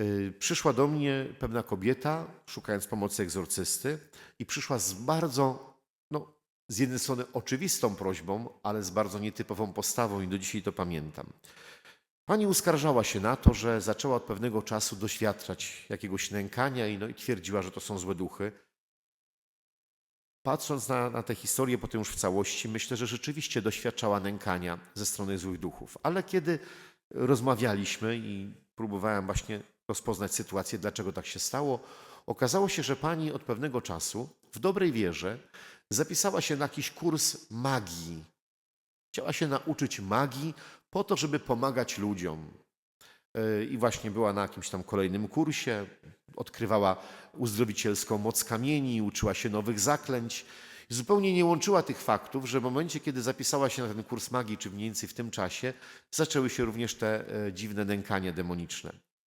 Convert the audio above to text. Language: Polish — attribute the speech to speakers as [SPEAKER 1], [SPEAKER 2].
[SPEAKER 1] Y, Przyszła do mnie pewna kobieta, szukając pomocy egzorcysty, i przyszła z bardzo, no, z jednej strony oczywistą prośbą, ale z bardzo nietypową postawą, i do dzisiaj to pamiętam. Pani uskarżała się na to, że zaczęła od pewnego czasu doświadczać jakiegoś nękania i, no, i twierdziła, że to są złe duchy. Patrząc na, na tę historię potem już w całości, myślę, że rzeczywiście doświadczała nękania ze strony złych duchów. Ale kiedy rozmawialiśmy i próbowałem właśnie rozpoznać sytuację, dlaczego tak się stało, okazało się, że pani od pewnego czasu w dobrej wierze zapisała się na jakiś kurs magii. Chciała się nauczyć magii po to, żeby pomagać ludziom. Yy, I właśnie była na jakimś tam kolejnym kursie, odkrywała uzdrowicielską moc kamieni, uczyła się nowych zaklęć. Zupełnie nie łączyła tych faktów, że w momencie, kiedy zapisała się na ten kurs magii, czy mniej więcej w tym czasie, zaczęły się również te e, dziwne nękania demoniczne.